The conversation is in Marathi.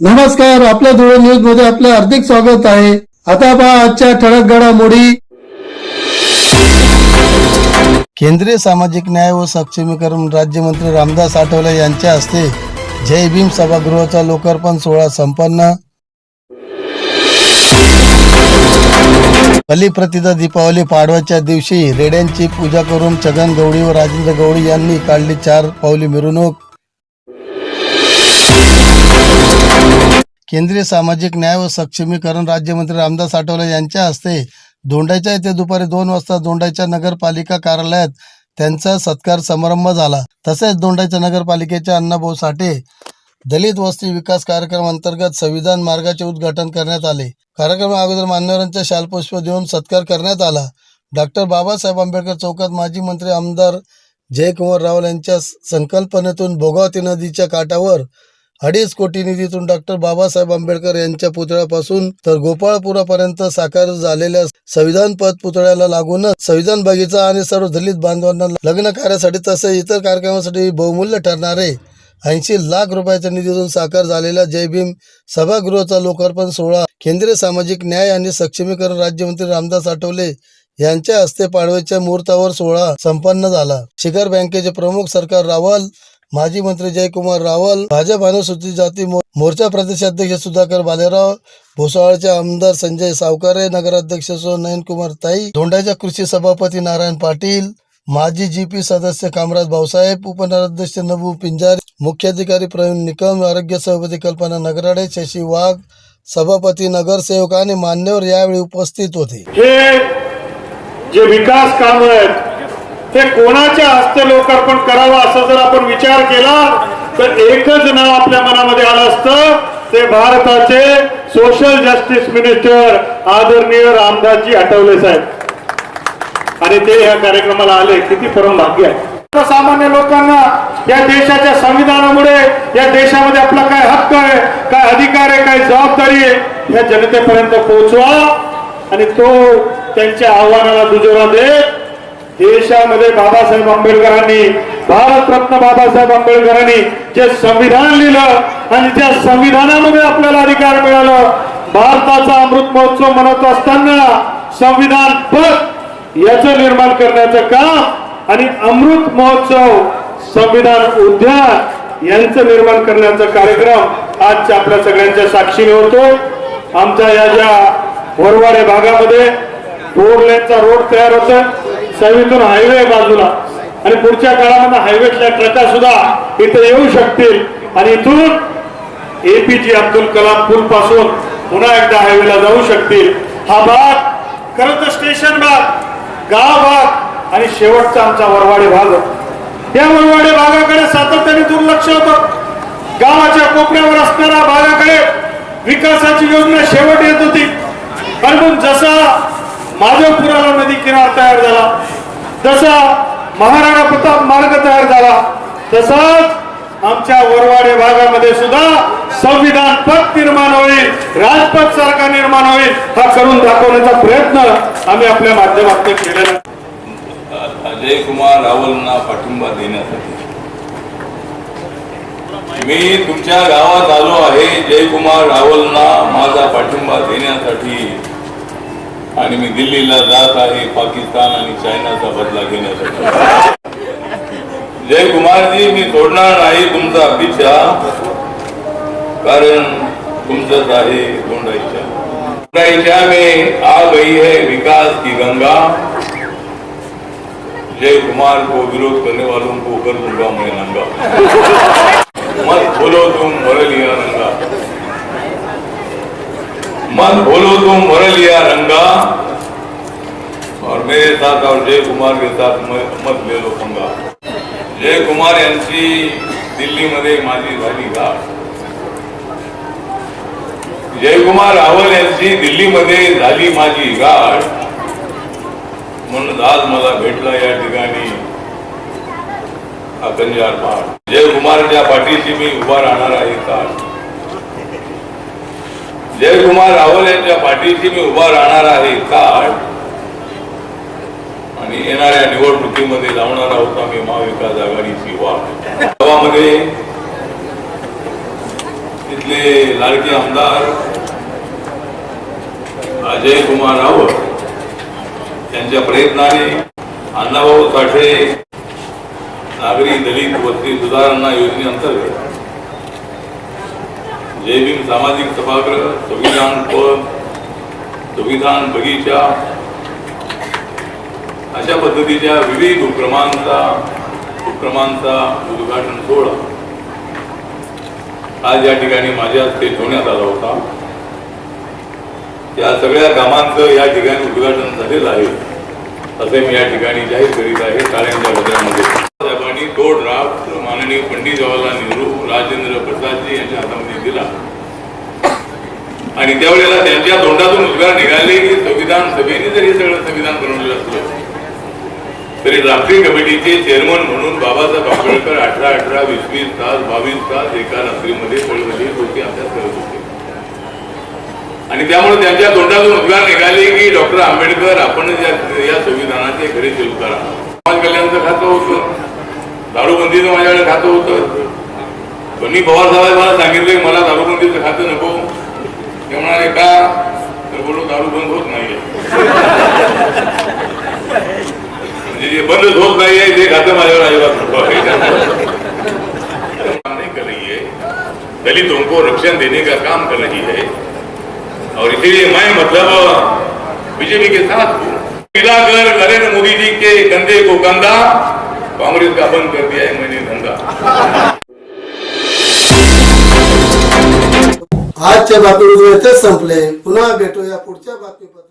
नमस्कार आपल्या धुळे न्यूजमध्ये आपलं हार्दिक स्वागत आहे. आता पहा आजच्या ठळक घडामोडी. केंद्रीय सामाजिक न्याय व सक्षमीकरण राज्यमंत्री रामदास आठवले यांच्या हस्ते जय भीम सभागृहाचा लोकार्पण सोहळा संपन्न. बलिप्रतिदा दीपावली पाडव्याच्या दिवशी रेड्यांची पूजा करून छगन गवळी व राजेंद्र गवळी यांनी काढली चार पावली मिरवणूक. केंद्रीय सामाजिक न्याय व सक्षमीकरण राज्यमंत्री रामदास आठवले यांच्या हस्ते दोंडाईच्या येथे दुपारी दोन वाजता दोंडाईच्या नगरपालिका कार्यालयात त्यांचा सत्कार समारंभ झाला. तसेच दोंडाईच्या नगरपालिकेच्या अण्णाभाऊ साठे दलित वस्ती विकास कार्यक्रम अंतर्गत संविधान मार्गाचे उद्घाटन करण्यात आले. कार्यक्रमा अगोदर मान्यवरांचा शालपुष्प देऊन सत्कार करण्यात आला. डॉक्टर बाबासाहेब आंबेडकर चौकात माजी मंत्री आमदार जयकुमार रावल यांच्या संकल्पनेतून भोगावती नदीच्या काठावर अडीच कोटी निधीतून डॉक्टर बाबासाहेब आंबेडकर यांच्या पुतळ्यापासून तर गोपाळपुरापर्यंत साकार झालेल्या संविधान पद पुतळ्याला लागूनच संविधान बगीचा आणि सर्व दलित बांधवांना लग्न कार्यासाठी तसेच इतर कार्यक्रमासाठी बहुमूल्य ठरणारे ऐंशी लाख रुपयाच्या निधीतून साकार झालेल्या जय भीम सभागृहाचा लोकार्पण सोहळा केंद्रीय सामाजिक न्याय आणि सक्षमीकरण राज्यमंत्री रामदास आठवले यांच्या हस्ते पाडव्याच्या मुहूर्तावर सोहळा संपन्न झाला. शिखर बँकेचे प्रमुख सरकार रावल माजी मंत्री जयकुमार रावल भाजप अनुसूचित जाती मो- मोर्चा प्रदेशाध्यक्ष सुधाकर बालेराव भोसाळचे आमदार संजय सावकारे नगराध्यक्ष सो नयनकुमार ताई धोंडाच्या कृषी सभापती नारायण पाटील माजी जीपी सदस्य कामराज भाऊसाहेब उपनगराध्यक्ष नबू पिंजारी मुख्याधिकारी प्रवीण निकम आरोग्य सभापती कल्पना नगराडे शशी वाघ सभापती नगरसेवक आणि मान्यवर यावेळी उपस्थित होते. हे जे विकास काम आहेत ते कोणाच्या हस्ते लोकार्पण करावं असं जर आपण विचार केला तर एकच नाव आपल्या मनामध्ये आलं असतं ते भारताचे सोशल जस्टिस मिनिस्टर आदरणीय रामदासजी आठवले साहेब. आणि ते या कार्यक्रमाला आले किती परम भाग्य आहे सामान्य लोकांना या देशाच्या संविधानामुळे या देशामध्ये आपला काय हक्क आहे काय अधिकार आहे काय जबाबदारी आहे या जनतेपर्यंत पोहोचवा आणि तो त्यांच्या आव्हानाला दुजोरा देत देशामध्ये बाबासाहेब आंबेडकरांनी भारतरत्न बाबासाहेब आंबेडकरांनी जे संविधान लिहिलं आणि त्या संविधानामध्ये आपल्याला अधिकार मिळालं भारताचा अमृत महोत्सव म्हणत असताना संविधान पद याचं निर्माण करण्याचं काम आणि अमृत महोत्सव संविधान उद्यान यांचं निर्माण करण्याचा कार्यक्रम आजच्या आपल्या सगळ्यांच्या साक्षीने होतो. आमच्या या ज्या वरवाडे भागामध्ये फोर लेनचा रोड तयार होतोय सवीतून हायवे बाजूला. आणि पुढच्या काळामध्ये हायवेतल्या ट्रका सुद्धा इथे येऊ शकतील. आणि इथून एपीजे अब्दुल कलाम पूल पासून पुन्हा एकदा हायवेला जाऊ शकतील. हा भाग खरं तर स्टेशन भाग गाव भाग आणि शेवटचा आमचा वरवाडे भाग त्या या वरवाडे भागाकडे सातत्याने दुर्लक्ष होतं. गावाच्या कोपऱ्यावर असणाऱ्या भागाकडे विकासाची योजना शेवट येत होती. आणि जसा माधवपुराला नदी किनार तयार झाला. जसा महाराणा प्रताप मार्ग तयार झाला तसाच आमच्या वरवाडे भागामध्ये सुद्धा संविधान पद निर्माण होईल राजपथ सारखा निर्माण होईल हा करून दाखवण्याचा प्रयत्न आम्ही आपल्या माध्यमातून केलेला अजय कुमार रावलना पाठिंबा देण्यासाठी. मी तुमच्या गावात आलो आहे जयकुमार रावलना माझा पाठिंबा देण्यासाठी. आणि मी दिल्लीला जात आहे पाकिस्तान आणि चायनाचा बदला घेण्यासाठी. जयकुमारजी मी सोडणार नाही तुमचा अपेक्षा. कारण तुमचंच आहे गोंडाईच्या गोंडाईच्या में आ गई है विकास की गंगा. जय कुमार को विरोध करने वालों को कर दूंगा मैं नंगा. मत बोलो तुम मर लिया रंगा मन बोलो तुम मर लिया रंगा। और मेरे साथ और जय कुमार के साथ मत ले लो पंगा। जय कुमार यांची दिल्लीमध्ये माझी झाली गाठ। जयकुमार रावल यांची दिल्लीमध्ये झाली माझी गाठ। म्हणून आज मला भेटला या ठिकाणी अकंजार पाठ जयकुमारच्या पाठीशी मी उभा राहणार आहे का जयकुमार रावल यांच्या पाठीशी मी उभा राहणार आहे. काळ आणि येणाऱ्या निवडणुकीमध्ये लावणार आहोत आम्ही महाविकास आघाडीची वाट. गावामध्ये इथले लाडके आमदार अजय कुमार रावत यांच्या प्रयत्नाने अण्णाभाऊ साठे नागरी दलित वस्ती सुधारणा योजनेअंतर्गत जय भीम सामाजिक सभागृह संविधान पद संविधान बगीचा. अशा पद्धतीच्या विविध उपक्रमांचा उपक्रमांचा उद्घाटन सोहळा आज या ठिकाणी माझ्या हस्ते ठेवण्यात आला होता. त्या सगळ्या कामांचं या ठिकाणी उद्घाटन झालेलं आहे असे मी या ठिकाणी जाहीर करीत आहे टाळ्यांच्या गजरामध्ये. साहेबांनी तो ड्राफ्ट माननीय पंडित जवाहरलाल नेहरू राजेंद्र प्रसादजी यांच्या हातामध्ये दिला. आणि त्यावेळेला त्यांच्या तोंडातून उद्गार निघाले की संविधान सभेने जरी सगळं संविधान बनवलेलं असलं तरी राष्ट्रीय कमिटीचे चेअरमन म्हणून बाबासाहेब आंबेडकर अठरा अठरा वीस वीस तास बावीस तास एका रात्रीमध्ये चळवळी होती अभ्यास करत होते. आणि त्यामुळे त्यांच्या तोंडातून उद्गार निघाले की डॉक्टर आंबेडकर आपण या संविधानाचे खरे शिल्पकार करा समाज कल्याणचं खातं होतं. दारूबंदीचं माझ्याकडे खातं होतं. मी पवार साहेब मला सांगितलं मला दारूबंदीचं खातं नको. ते म्हणाले, का? तर बोलू दारू बंद होत बंद नको नहीं कर रही है. दलितों को रक्षण देने का काम कर रही है. और इसीलिए मैं मतलब बीजेपी के साथ हूँ। मिलाकर नरेंद्र मोदी जी के कंधे को कंधा कांग्रेस का बंद कर दिया है मैंने धंधा। आजच्या बातमीमध्ये संपले. पुन्हा भेटूया पुढच्या बातमीपत्र